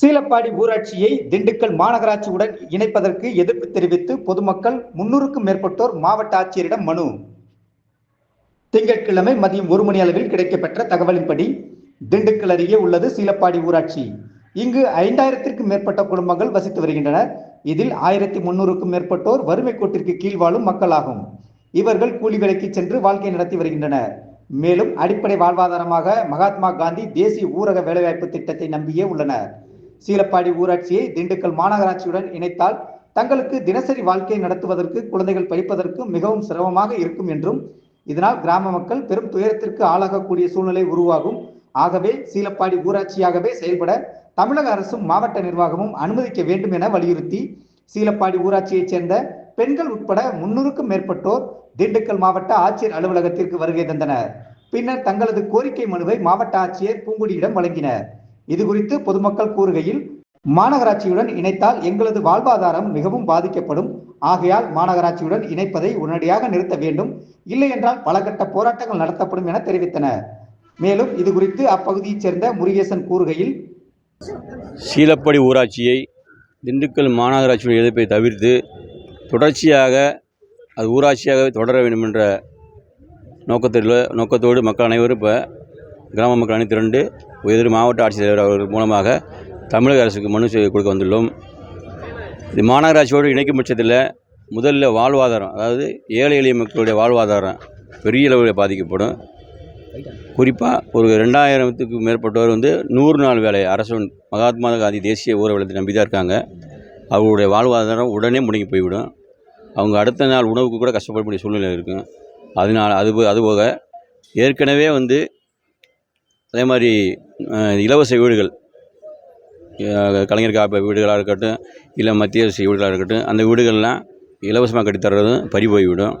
சீலப்பாடி ஊராட்சியை திண்டுக்கல் மாநகராட்சியுடன் இணைப்பதற்கு எதிர்ப்பு தெரிவித்து பொதுமக்கள் முன்னூறுக்கும் மேற்பட்டோர் மாவட்ட ஆட்சியரிடம் மனு. திங்கட்கிழமை மதியம் ஒரு மணி அளவில் கிடைக்கப்பெற்ற தகவலின்படி திண்டுக்கல் அருகே உள்ளது சீலப்பாடி ஊராட்சி. இங்கு ஐந்தாயிரத்திற்கும் மேற்பட்ட குடும்பங்கள் வசித்து வருகின்றனர். இதில் ஆயிரத்தி முன்னூறுக்கும் மேற்பட்டோர் வறுமை கோட்டிற்கு கீழ் வாழும் மக்களாகும். இவர்கள் கூலி வேலைக்கு சென்று வாழ்க்கை நடத்தி வருகின்றனர். மேலும் அடிப்படை வாழ்வாதாரமாக மகாத்மா காந்தி தேசிய ஊரக வேலைவாய்ப்பு திட்டத்தை நம்பியே உள்ளனர். சீலப்பாடி ஊராட்சியை திண்டுக்கல் மாநகராட்சியுடன் இணைத்தால் தங்களுக்கு தினசரி வாழ்க்கை நடத்துவதற்கு குழந்தைகள் படிப்பதற்கு மிகவும் சிரமமாக இருக்கும் என்றும் இதனால் கிராம மக்கள் பெரும் துயரத்திற்கு ஆளாகக்கூடிய சூழ்நிலை உருவாகும். ஆகவே சீலப்பாடி ஊராட்சியாகவே செயல்பட தமிழக அரசும் மாவட்ட நிர்வாகமும் அனுமதிக்க வேண்டும் என வலியுறுத்தி சீலப்பாடி ஊராட்சியைச் சேர்ந்த பெண்கள் உட்பட முன்னூறுக்கும் மேற்பட்டோர் திண்டுக்கல் மாவட்ட ஆட்சியர் அலுவலகத்திற்கு வருகை தந்தனர். பின்னர் தங்களது கோரிக்கை மனுவை மாவட்ட ஆட்சியர் பூங்குடியிடம் வழங்கினர். இது குறித்து பொதுமக்கள் கூறுகையில் மாநகராட்சியுடன் இணைத்தால் எங்களது வாழ்வாதாரம் மிகவும் பாதிக்கப்படும். ஆகையால் மாநகராட்சியுடன் இணைப்பதை உடனடியாக நிறுத்த வேண்டும். இல்லை என்றால் பல கட்ட போராட்டங்கள் நடத்தப்படும் என தெரிவித்தனர். மேலும் இது குறித்து அப்பகுதியைச் சேர்ந்த முருகேசன் கூறுகையில் சீலப்படி ஊராட்சியை திண்டுக்கல் மாநகராட்சியுடைய எதிர்ப்பை தவிர்த்து தொடர்ச்சியாக அது ஊராட்சியாகவே தொடர வேண்டும் என்ற நோக்கத்தில் நோக்கத்தோடு மக்கள் அனைவரும் இப்போ கிராம மக்கள் அனைத்து திரண்டு எதிர் மாவட்ட ஆட்சித்தலைவர் அவர்கள் மூலமாக தமிழக அரசுக்கு மனு செய்து கொடுக்க வந்துள்ளோம். இது மாநகராட்சியோடு இணைக்கும் பட்சத்தில் முதல்ல வாழ்வாதாரம் அதாவது ஏழை எளிய மக்களுடைய வாழ்வாதாரம் பெரிய அளவில் பாதிக்கப்படும். குறிப்பாக ஒரு ரெண்டாயிரத்துக்கு மேற்பட்டவர் வந்து நூறு நாள் வேலை அரசு மகாத்மா காந்தி தேசிய ஊரகத்தை நம்பி தான் இருக்காங்க. அவருடைய வாழ்வாதாரம் உடனே முடங்கி போய்விடும். அவங்க அடுத்த நாள் உணவுக்கு கூட கஷ்டப்படக்கூடிய சூழ்நிலை இருக்கும். அதனால் அது அதுபோக ஏற்கனவே வந்து அதே மாதிரி இலவச வீடுகள். கலைஞர் காப்ப வீடுகளாக இருக்கட்டும் இல்லை மத்திய அரசு வீடுகளாக இருக்கட்டும் அந்த வீடுகள்லாம் இலவசமாக கட்டித்தர்றதும் பறி போய்விடும்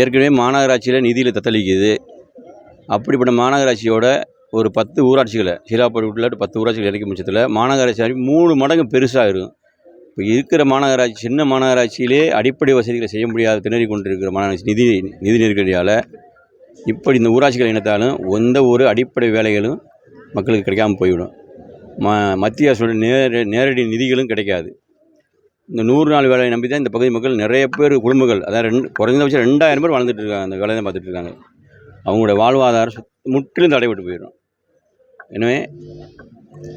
ஏற்கனவே மாநகராட்சியில் நிதியில் தத்தளிக்குது. அப்படிப்பட்ட மாநகராட்சியோட ஒரு பத்து ஊராட்சிகளை சீலாப்பாடு உட்லாட்டு பத்து ஊராட்சிகள் இறக்கி முடிச்சதில் மாநகராட்சி மூணு மடங்கு பெருசாக இருக்கும் இப்போ இருக்கிற மாநகராட்சி சின்ன மாநகராட்சியிலே அடிப்படை வசதிகளை செய்ய முடியாத திணறி கொண்டிருக்கிற மாநகராட்சி நிதி நிதி நெருக்கடியால் இப்படி இந்த ஊராட்சிகள் இணைத்தாலும் எந்த ஒரு அடிப்படை வேலைகளும் மக்களுக்கு கிடைக்காம போய்விடும். ம மத்திய அரசோட நேர நேரடி நிதிகளும் கிடைக்காது. இந்த நூறு நாள் வேலையை நம்பி தான் இந்த பகுதி மக்கள் நிறைய பேர் குடும்பங்கள் அதாவது ரெண்டு குறைந்தபட்சம் ரெண்டாயிரம் பேர் வாழ்ந்துட்டு இருக்காங்க அந்த வேலையை தான் பார்த்துட்டு இருக்காங்க. அவங்களோட வாழ்வாதாரம் முற்றிலும் தடைபட்டு போயிடும். எனவே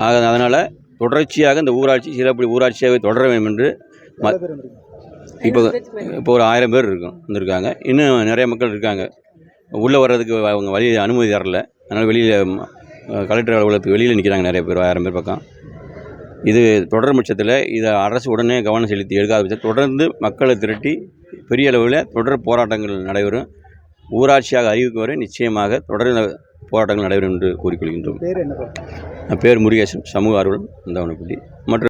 ஆக அதனால் தொடர்ச்சியாக இந்த ஊராட்சி சிலப்படி ஊராட்சியாகவே தொடர வேண்டும் என்று இப்போ இப்போ ஒரு ஆயிரம் பேர் இருக்கும் வந்திருக்காங்க. இன்னும் நிறைய மக்கள் இருக்காங்க. உள்ளே வர்றதுக்கு அவங்க வழி அனுமதி தரல. அதனால் வெளியில் கலெக்டர் அலுவலகத்துக்கு வெளியில் நிற்கிறாங்க நிறைய பேர் ஆயிரம் பேர் பக்கம். இது தொடர் பட்சத்தில் இதை அரசு உடனே கவனம் செலுத்தி எடுக்காத பட்சத்தில் தொடர்ந்து மக்களை திரட்டி பெரிய அளவில் தொடர் போராட்டங்கள் நடைபெறும். ஊராட்சியாக அறிவிக்கும் வரை நிச்சயமாக தொடர் போராட்டங்கள் நடைபெறும் என்று கூறிக்கொள்கின்றோம். பேர் முருகேசன் சமூக ஆர்வலர் இந்தவனப்பள்ளி மற்றும்